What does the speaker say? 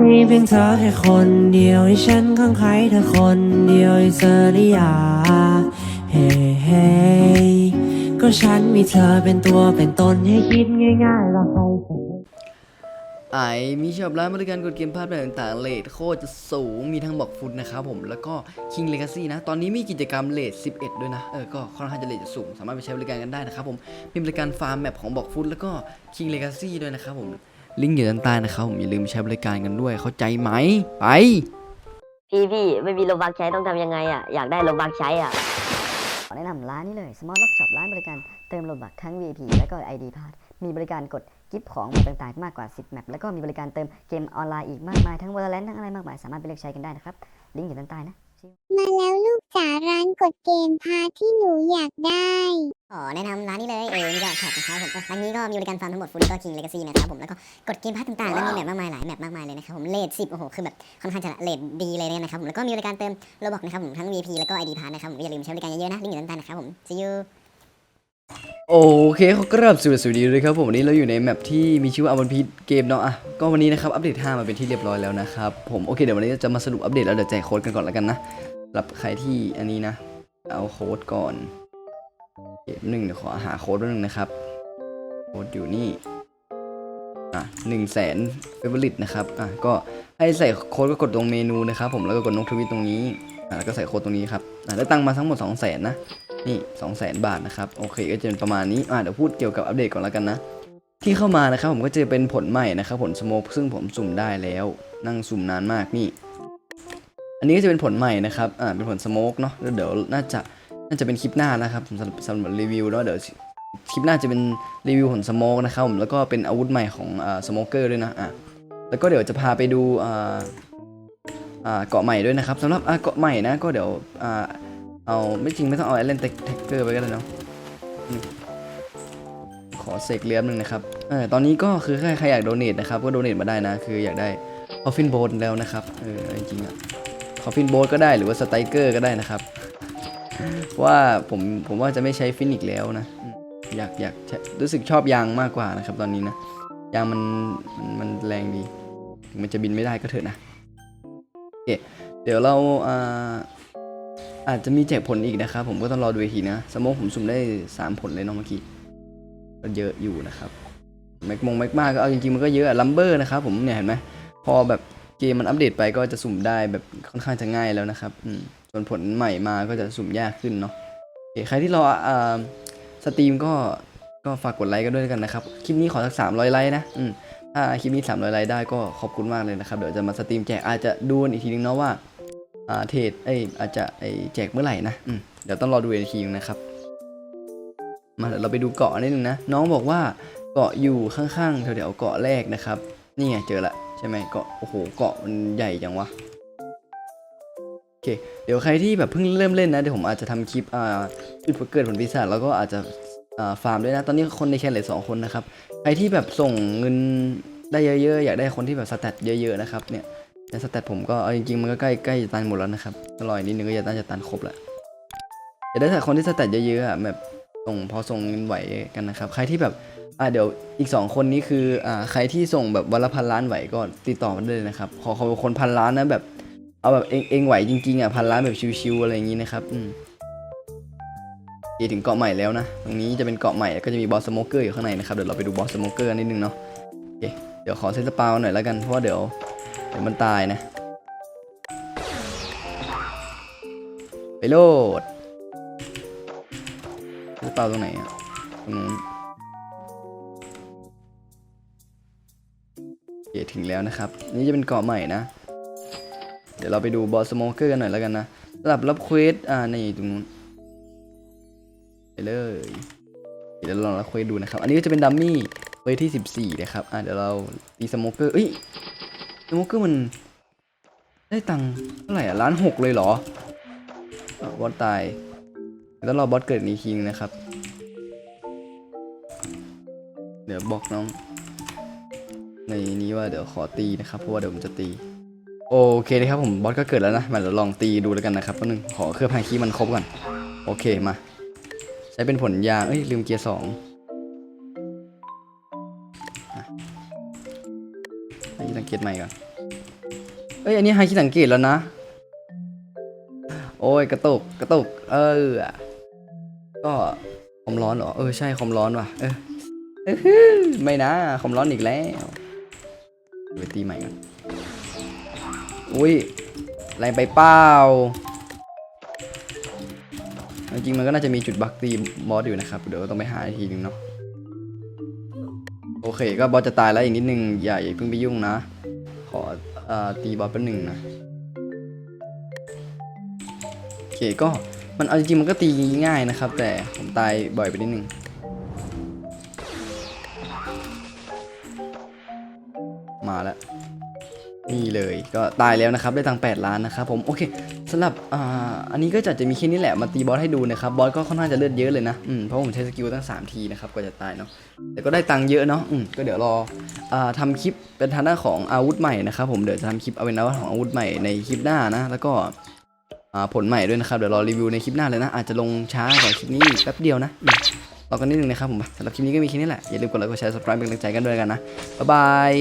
มีเพียงเธอแค่คนเดียวให้ฉันข้างใครเธอคนเดียวให้เธอได้ยาเฮ้เฮ้ก็ฉันมีเธอเป็นตัวเป็นตนให้คิดง่ายๆแล้วใครจไอมีชอบร้านบริการกดเกมพาร์ทแบบต่างๆเลทโคตรจะสูง มีทั้งบอกฟุตนะครับผม แล้วก็ King Legacy นะ ตอนนี้มีกิจกรรมเลท11 ด้วยนะ เออ ก็ค่อนข้างจะเลทจะสูง สามารถไปใช้บริการกันได้นะครับผม มีบริการฟาร์มแมปของบอกฟุตแล้วก็ King Legacy ด้วยนะครับผม ลิงก์อยู่ด้านใต้นะครับผมอย่าลืมไปใช้บริการกันด้วยเข้าใจไหมไป พี่พี่ไม่มีโลบักใช้ต้องทำยังไงอะอยากได้โลบักใช้อะขอแนะนำร้านนี้เลย Smart Lock Shop ร้านบริการเติมโลบักทั้ง VIP และก็ ID p a s s มีบริการกดกิฟต์ของแบบต่างๆ มากกว่า 10 แมปแล้วก็มีบริการเติมเกมออนไลน์อีกมากมายทั้ง Valorant ทั้งอะไรมากมายสามารถไปเลือกใช้กันได้นะครับลิงก์อยู่ด้านใต้นะ มาแล้วลูกจ๋าร้านกดเกมพาที่หนูอยากได้ขอแนะนำร้านนี้เลยเอวิดอช็อปนะครับผมร้านนี้ก็มีบริการฟาร์มทั้งหมดฟูลก็คิงเลกาซีนะครับผมแล้วก็กดเกมพาร์ทต่างๆแล้วมีแมปมากมายหลายแมปมากมายเลยนะครับผมเลทสิบโอ้โหคือแบบค่อนข้างจะเลทดีเลยเนี่ยนะครับผมแล้วก็มีบริการเติมโลบอกนะครับผมทั้ง VP แล้วก็ ID พาร์ทนะครับผมอย่าลืมใช้บริการเยอะๆนะลิงก์อยู่ด้านใต้นะครับผม see you โอเคเขาก็เรับสวัสดีสวัสดีเลยครับผมวันนี้เราอยู่ในแมปที่มีชื่อว่าอวันพีเกมเนาะอะก็วันนี้นะครับอัปเดต 5 มาเป็นที่เรียบร้อยแล้วนะครับผมโอเคเดี๋ยววันนี้จะมาสรุปอัปเดตแล้วเดี๋ยวแจกโค้ดกันก่อนแล้วกันนะสำหรับใครที่อันนี้นะ เอาโค้ดก่อนเก็บหนึ่งเดี๋ยวขอหาโค้ดไว้หนึ่งนะครับโค้ดอยู่นี่อะหนึ่งแสนเฟเวอร์ลิตนะครับอะก็ให้ใส่โค้ดก็กดตรงเมนูนะครับผมแล้วก็กดนกทวิตตรงนี้อะแล้วก็ใส่โค้ดตรงนี้ครับอะได้ตังค์มาทั้งหมด2 0 0 0 0นนะ นี่2 0 0 0 0 0 บาทนะครับ โอเคก็จะเป็นประมาณนี้อ่าเดี๋ยวพูดเกี่ยวกับอัปเดตก่อนแล้วกันนะ ที่เข้ามานะครับผมก็จะเป็นผลใหม่นะครับผลสโมกซึ่งผมสุ่มได้แล้ว นั่งสุ่มนานมากนี่ อันนี้ก็จะเป็นผลใหม่นะครับอ่าเป็นผลสโมกเนาะแล้วเดี๋ยวน่าจะน่าจะเป็นคลิปหน้านะครับสำหรับสำหรับรีวิวเนาะเดี๋ยวคลิปหน้าจะเป็นรีวิวผลสโมกนะครับผมแล้วก็เป็นอาวุธใหม่ของอ่าสโมเกอร์ด้วยนะอะแล้วก็เดี๋ยวจะพาไปดูอ่าอ่าเกาะใหม่ด้วยนะครับสำหรับอ่าเกาะใหม่นะก็เดี๋ยวอ่า เอาไม่จริงไม่ต้องเอาไอเลนแท็กเกอร์ไปก็ได้เนาะขอเสกเลี้ยมหนึ่งนะครับเออตอนนี้ก็คือใครใครอยากโดเนทนะครับก็โดเนทมาได้นะ คืออยากได้คอฟฟินโบ t แล้วนะครับเออจริงอะคอฟฟินโบ t ก็ได้หรือว่าสไตเกอร์ก็ได้นะครับว่าผมผมว่าจะไม่ใช้ฟินิกแล้วนะอยากอยากรู้สึกชอบยางมากกว่านะครับ ตอนนี้นะยางมันมันมันแรงดีถึงมันจะบินไม่ได้ก็เถอะนะโอเคเดี๋ยวเราอ่า อาจจะมีแจกผลอีกนะครับผมก็ต้องรอดูอีกทีนะสโมกผมสุ่มได้ 3 ผลเลยเน้องเมื่อกี้ก็เยอะอยู่นะครับแม็กมงแม็กมาก็เอาจริงๆมันก็เยอะลัมเบอร์นะครับผมเนี่ยเห็นไหมพอแบบเกมมันอัปเดตไปก็จะสุ่มได้แบบค่อนข้างจะง่ายแล้วนะครับอืมส่วนผลใหม่มาก็จะสุ่มยากขึ้นเนาะโอเคใครที่รออ่าสตรีมก็ก็ฝากกดไลค์กันด้วยกันนะครับ คลิปนี้ขอสัก 300 ไลค์นะอืมถ้าคลิปนี้ 300 ไลค์ได้ก็ขอบคุณมากเลยนะครับ เดี๋ยวจะมาสตรีมแจกอาจจะดูอีกทีนึงเนาะว่า เทรดเอ้ยอาจจะไอแจกเมื่อไหร่นะเดี๋ยวต้องรอดูอีกทีนึงนะครับ มาเดี๋ยวเราไปดูเกาะนิดนึงนะ น้องบอกว่าเกาะอยู่ข้างๆแถวๆเกาะแรกนะครับ นี่ไงเจอละใช่ไหมเกาะโอ้โหเกาะมันใหญ่จังวะโอเคเดี๋ยวใครที่แบบเพิ่งเริ่มเล่นนะเดี๋ยวผมอาจจะทำคลิปอ่าจุดเกิดผลปีศาจแล้วก็อาจจะอ่าฟาร์มด้วยนะ ตอนนี้คนในแคนเหลือสองคนนะครับใครที่แบบส่งเงินได้เยอะๆ อยากได้คนที่แบบสแตทเยอะๆนะครับเนี่ย แต่สแตทผมก็เอาจริงๆมันก็ใกล้ใกล้จะตันหมดแล้วนะครับก็รออีกนิดนึงก็จะน่าจะตันครบแล้วจะได้แต่คนที่สแตทเยอะๆอะแบบส่งพอส่งไหวกันนะครับ ใครที่แบบอ่าเดี๋ยวอีก 2 คนนี้คืออ่าใครที่ส่งแบบวันละพันล้านไหวก็ติดต่อมาได้เลยนะครับ ขอขาเป็นคนพันล้านนะแบบเอาแบบเองเองไหวจริงๆอะพันล้านแบบชิวๆอะไรอย่างนี้นะครับอืมโอถึงเกาะใหม่แล้วนะ ตรงนี้จะเป็นเกาะใหม่ก็จะมีบอสสโมเกอร์อยู่ข้างในนะครับ เดี๋ยวเราไปดูบอสสโมเกอร์นิดนึงเนาะ โอเค เดี๋ยวขอเซตสปาวหน่อยแล้วกัน เพราะว่าเดี๋ยว เดี๋ยวมันตายนะ ไปโหลดจะเป่าตรงไหนอะตรงนู้นเคถึงแล้วนะครับ นี่จะเป็นเกาะใหม่นะ เดี๋ยวเราไปดูบอสสโมเกอร์กันหน่อยแล้วกันนะสำหรับรับเควสอ่านี่ตรงนู้นไปเลยเดี๋ยวเราลองรับเควสดูนะครับ อันนี้ก็จะเป็นดัมมี่เควสที่ 14นะครับอ่าเดี๋ยวเราตีสโมเกอร์เอ้ย โมเกอร์มัน ได้ตังค์เท่าไหร่อะล้านหกเลยเหรอบอสตายเดี๋ยวต้องรอบอสเกิดอีกทีนึงนะครับ เดี๋ยวบอกน้อง ในนี้ว่าเดี๋ยวขอตีนะครับ เพราะว่าเดี๋ยวผมจะตี โอเคนะครับผมบอสก็เกิดแล้วนะมาเดี๋ยวลองตีดูแล้วกันนะครับแป๊บนึงขอเครื่องพายคีมันครบก่อน โอเคมา ใช้เป็นผลยางเอ้ยลืมเกียร์สอง ตั้งกตใหม่ก่อนเอ้ยอันนี้ไฮคิดสังเกตแล้วนะ โอ้ยกระตุกกระตุก เออ ก็ความร้อนเหรอ เออใช่ความร้อนว่ะ เออไม่นะความร้อนอีกแล้วไปตีใหม่กันอุ้ยแรงไปเปล่าจริงๆมันก็น่าจะมีจุดบักตีบอสอยู่นะครับ เดี๋ยวต้องไปหาอีกทีนึงเนาะ โอเคก็บอสจะตายแล้วอีกนิดนึงอย่าอย่าเพิ่งไปยุ่งนะ ขออตีบอสแป๊บหนึ่งนะโอเคก็มันเอาจริงๆมันก็ตีง่ายนะครับ แต่ผมตายบ่อยไปนิดนึงมาแล้วนี่เลยก็ตายแล้วนะครับได้ตังค์8ล้านนะครับผมโอเค สำหรับอ่าอันนี้ก็จะจะมีแค่นี้แหละมาตีบอสให้ดูนะครับบอสก็ค่อนข้างจะเลือดเยอะเลยนะอืมเพราะผมใช้สกิลตั้ง 3 ทีนะครับกว่าจะตายเนาะแต่ก็ได้ตังค์เยอะเนาะอืมก็เดี๋ยวรออ่าทำคลิปเป็นทางด้านของอาวุธใหม่นะครับผมเดี๋ยวจะทำคลิปเอาเป็นอาวุธของอาวุธใหม่ในคลิปหน้านะ แล้วก็อ่าผลใหม่ด้วยนะครับเดี๋ยวรอรีวิวในคลิปหน้าเลยนะอาจจะลงช้ากว่าคลิปนี้แป๊บเดียวนะอืมรอกันนิดนึงนะครับผมสำหรับคลิปนี้ก็มีแค่นี้แหละอย่าลืมกดไลค์กดแชร์ subscribe เป็นกำลังใจกันด้วยกันนะบ๊ายบาย